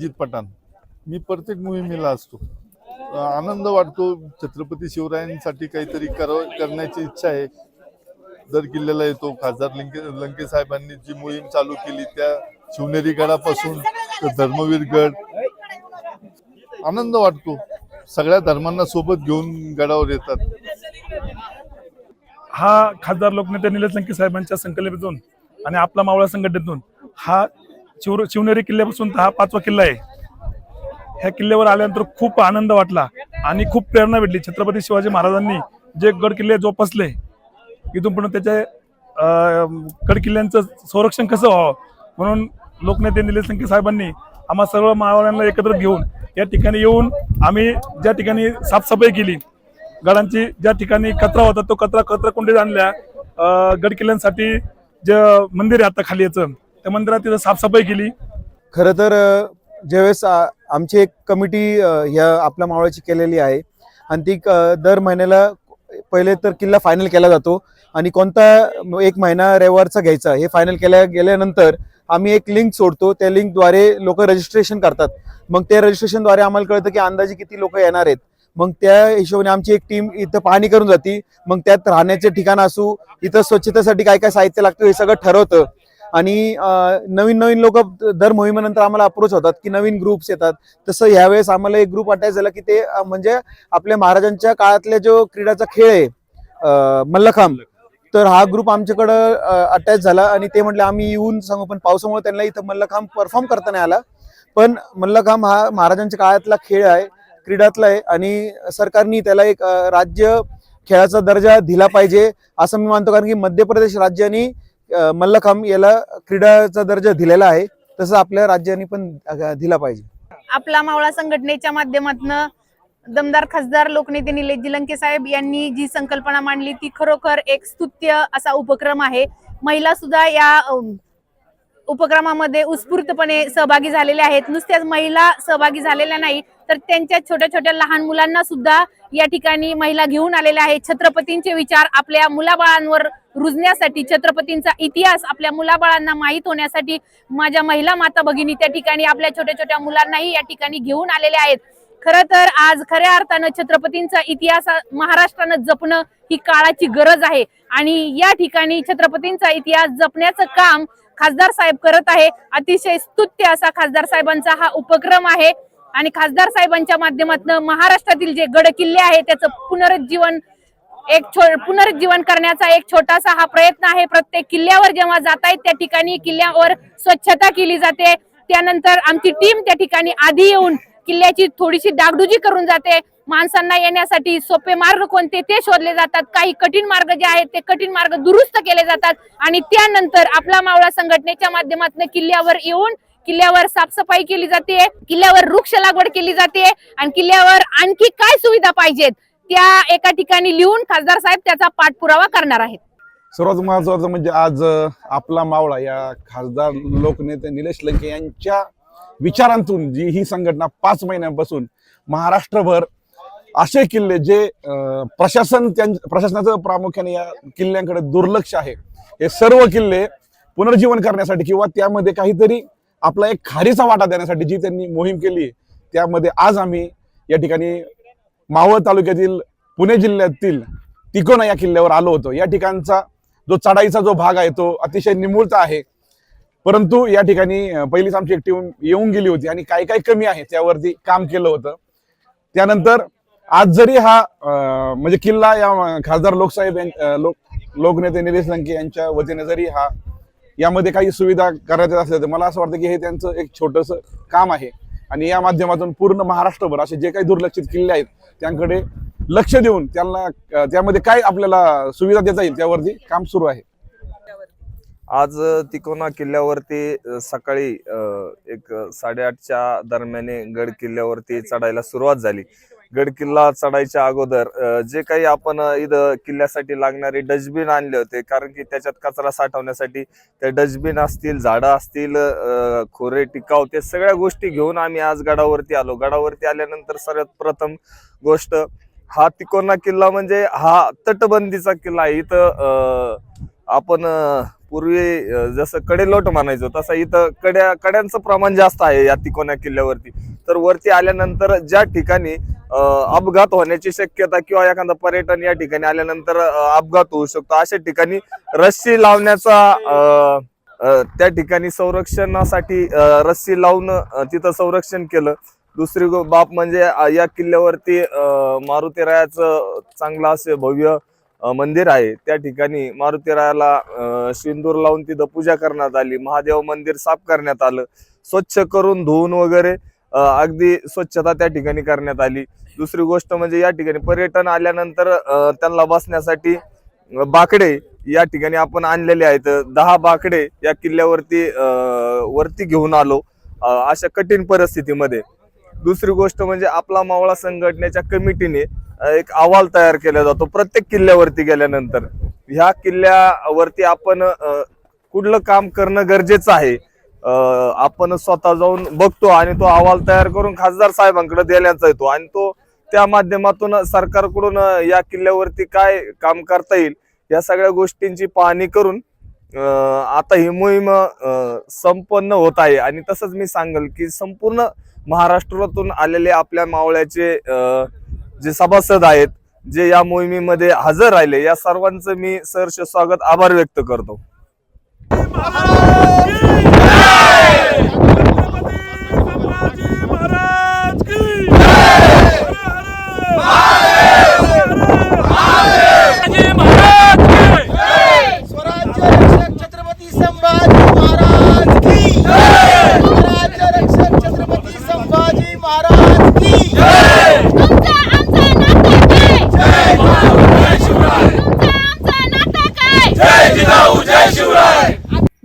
अजित पठाण. मी प्रत्येक मोहिमेला असतो. आनंद वाटतो छत्रपती शिवरायांसाठी काहीतरी कर करण्याची इच्छा आहे. दर किल्ल्याला येतो खासदार लंके लंके साहेबांनी जी मोहीम चालू केली त्या शिवनेरी गडापासून धर्मवीर गड. आनंद वाटतो. सगळ्या धर्मांना सोबत घेऊन गडावर येतात. हा खासदार लोकनेते निलेश लंके साहेबांच्या संकल्पनेतून आणि आपला मावळा संघटनेतून हा शिव शिवनेरी किल्ल्यापासून तर हा पाचवा किल्ला आहे. ह्या किल्ल्यावर आल्यानंतर खूप आनंद वाटला आणि खूप प्रेरणा भेटली. छत्रपती शिवाजी महाराजांनी जे गड किल्ले जोपासले इथून पण त्याच्या गड किल्ल्यांचं संरक्षण कसं व्हावं? म्हणून लोकनेते निलेश लंके साहेबांनी आम्हा सर्व मावळ्यांना एकत्र घेऊन या ठिकाणी येऊन आम्ही ज्या ठिकाणी साफसफाई केली गडांची ज्या ठिकाणी कचरा होता तो कचरा कचरा कुंडीत आणल्या गड किल्ल्यांसाठी जे मंदिर आहे आता खाली याचं त्या मंदिरात तिथं साफसफाई केली. खरं तर ज्यावेळेस आमची एक कमिटी ह्या आपल्या मावळाची केलेली आहे आणि ती क- दर महिन्याला पहिले तर किल्ला फायनल केला जातो आणि कोणता एक महिना रविवारचा घ्यायचा हे फायनल केल्या गेल्यानंतर आम्ही एक लिंक सोडतो. त्या लिंकद्वारे लोक रजिस्ट्रेशन करतात. मग त्या रजिस्ट्रेशनद्वारे आम्हाला कळतं की अंदाजे किती लोक येणार आहेत. मग त्या हिशोबाने आमची एक टीम इथं पाहणी करून जाते. मग त्यात राहण्याचे ठिकाण असू इथं स्वच्छतेसाठी काय काय साहित्य लागतं हे सगळं ठरवतं. आणि नवीन नवीन लोक दर मोहिमेनंतर आम्हाला अप्रोच होतात की नवीन ग्रुप्स येतात. तसं यावेळेस आम्हाला एक ग्रुप अटॅच झाला की ते म्हणजे आपल्या महाराजांच्या काळातल्या जो क्रीडाचा खेळ आहे मल्लखांब तर हा ग्रुप आमच्याकडं अटॅच झाला आणि ते म्हटले आम्ही येऊन सांगू पण पावसामुळे त्यांना इथं मल्लखांब परफॉर्म करता नाही आला. पण मल्लखांब हा महाराजांच्या काळातला खेळ आहे क्रीडातला आहे आणि सरकारने त्याला एक राज्य खेळाचा दर्जा दिला पाहिजे असं मी मानतो. कारण की मध्य प्रदेश राज्याने मल्लखांब याला क्रीडाचा दर्जा दिलेला आहे. तसं आपल्या राज्याने पण दिला पाहिजे. आपला मावळा संघटनेच्या माध्यमातून दमदार खासदार लोकनेते निलेश लंके साहेब यांनी जी संकल्पना मांडली ती खरोखर एक स्तुत्य असा उपक्रम आहे. महिला सुद्धा या उपक्रमामध्ये उत्स्फूर्तपणे सहभागी झालेल्या आहेत. नुसत्याच महिला सहभागी झालेल्या नाही तर त्यांच्या छोट्या छोट्या लहान मुलांना सुद्धा या ठिकाणी महिला घेऊन आलेल्या आहेत. छत्रपतींचे विचार आपल्या मुलाबाळांवर रुजण्यासाठी छत्रपतींचा इतिहास आपल्या मुलाबाळांना माहीत होण्यासाठी माझ्या महिला माता भगिनी त्या ठिकाणी आपल्या छोट्या छोट्या मुलांनाही या ठिकाणी घेऊन आलेल्या आहेत. खरं तर आज खऱ्या अर्थानं छत्रपतींचा इतिहास महाराष्ट्रानं जपणं ही काळाची गरज आहे आणि या ठिकाणी छत्रपतींचा इतिहास जपण्याचं काम खासदार साहेब करत आहे. अतिशय स्तुत्य असा खासदार साहेबांचा हा उपक्रम आहे आणि खासदार साहेबांच्या माध्यमातून महाराष्ट्रातील जे गड किल्ले आहे त्याचं पुनरुज्जीवन एक छो पुनरुज्जीवन करण्याचा एक छोटासा हा प्रयत्न आहे. प्रत्येक किल्ल्यावर जेव्हा जात आहेत त्या ठिकाणी किल्ल्यावर स्वच्छता केली जाते. त्यानंतर आमची टीम त्या ठिकाणी आधी येऊन किल्ल्याची थोडीशी डागडुजी करून जाते. माणसांना येण्यासाठी सोपे मार्ग कोणते ते शोधले जातात. काही कठीण मार्ग जे आहेत ते कठीण मार्ग दुरुस्त केले जातात. आणि त्यानंतर आपला मावळा संघटनेच्या माध्यमातून किल्ल्यावर येऊन किल्ल्यावर साफसफाई केली जाते. किल्ल्यावर वृक्ष लागवड केली जाते. आणि किल्ल्यावर आणखी काय सुविधा पाहिजेत? त्या एका ठिकाणी लिहून खासदार साहेब त्याचा पाठपुरावा करणार आहेत. सर्वात महत्वाचं म्हणजे आज आपला मावळा या खासदार लोकनेते निलेश लंके यांच्या विचारांतून जी ही संघटना पाच महिन्यापासून महाराष्ट्रभर असे किल्ले जे प्रशासन त्यां प्रशासनाचं प्रामुख्याने या किल्ल्यांकडे दुर्लक्ष आहे हे सर्व किल्ले पुनर्जीवन करण्यासाठी किंवा त्यामध्ये काहीतरी आपला एक खारीचा वाटा देण्यासाठी जी त्यांनी मोहीम केली त्यामध्ये आज आम्ही या ठिकाणी मावळ तालुक्यातील पुणे जिल्ह्यातील तिकोना या किल्ल्यावर आलो होतो. या ठिकाणचा जो चढाईचा जो भाग आहे तो अतिशय निमुळता आहे. परंतु या ठिकाणी पहिलीच आमची एक टीम येऊन गेली होती आणि काय काय कमी आहे त्यावरती काम केलं होतं. त्यानंतर आज जरी हा म्हणजे किल्ला या खासदार लोकसाहेब लोक लोकनेते निलेश लंके यांच्या वतीने जरी हा यामध्ये काही सुविधा करायच्या असल्या तर मला असं वाटतं की हे त्यांचं एक छोटंसं काम आहे. आणि या माध्यमातून पूर्ण महाराष्ट्रभर असे जे काही दुर्लक्षित किल्ले आहेत त्यांकडे लक्ष देऊन त्यांना त्यामध्ये काय आपल्याला सुविधा देता येईल त्यावरती काम सुरू आहे. आज तिकोना किल्ल्यावरती सकाळी एक साडेआठच्या दरम्याने गड किल्ल्यावरती चढायला सुरुवात झाली. गड किल्ला चढायच्या अगोदर जे काही आपण इथं किल्ल्यासाठी लागणारे डस्टबिन आणले होते कारण की त्याच्यात कचरा साठवण्यासाठी ते डस्टबिन असतील झाडं असतील खोरे टिकाव ते सगळ्या गोष्टी घेऊन आम्ही आज गडावरती आलो. गडावरती आल्यानंतर सर्वात प्रथम गोष्ट हा तिकोना किल्ला म्हणजे हा तटबंदीचा किल्ला आहे. इथं आपण पूर्वी जसं कडेलोट म्हणायचो तसं इथं कड्या कड्यांचं प्रमाण जास्त आहे या तिकोना किल्ल्यावरती. तर वरती आल्यानंतर ज्या ठिकाणी अपघात होण्याची शक्यता किंवा एखादा पर्यटन या ठिकाणी आल्यानंतर अपघात होऊ शकतो. अशा ठिकाणी रस्सी लावण्याचा त्या ठिकाणी संरक्षणासाठी रस्सी लावून तिथं संरक्षण केलं. दुसरी गो- बाब म्हणजे या किल्ल्यावरती मारुतीरायाचं चांगलं असे भव्य मंदिर आहे. त्या ठिकाणी मारुतीरायाला शिंदूर सिंदूर लावून तिथं पूजा करण्यात आली. महादेव मंदिर साफ करण्यात आलं. स्वच्छ करून धुवून वगैरे अगदी स्वच्छता त्या ठिकाणी करण्यात आली. दुसरी गोष्ट म्हणजे या ठिकाणी पर्यटन आल्यानंतर त्यांना बसण्यासाठी बाकडे या ठिकाणी आपण आणलेले आहेत. दहा बाकडे या किल्ल्यावरती वरती घेऊन आलो अशा कठीण परिस्थितीमध्ये. दुसरी गोष्ट म्हणजे आपला मावळा संघटनेच्या कमिटीने एक अहवाल तयार केला जातो प्रत्येक किल्ल्यावरती गेल्यानंतर. ह्या किल्ल्यावरती आपण कुठलं काम करणं गरजेचं आहे? आपण स्वतः जाऊन बघतो आणि तो अहवाल तयार करून खासदार साहेबांकडे देण्याचा येतो. आणि तो त्या माध्यमातून सरकारकडून या किल्ल्यावरती काय काम करता येईल या सगळ्या गोष्टींची पाहणी करून आता ही मोहीम संपन्न होत आहे. आणि तसंच मी सांगेल की संपूर्ण महाराष्ट्रातून आलेले आपल्या मावळ्याचे जे सभासद आहेत जे या मोहिमेमध्ये हजर राहिले या सर्वांचं मी सहर्ष स्वागत आभार व्यक्त करतो. Hey!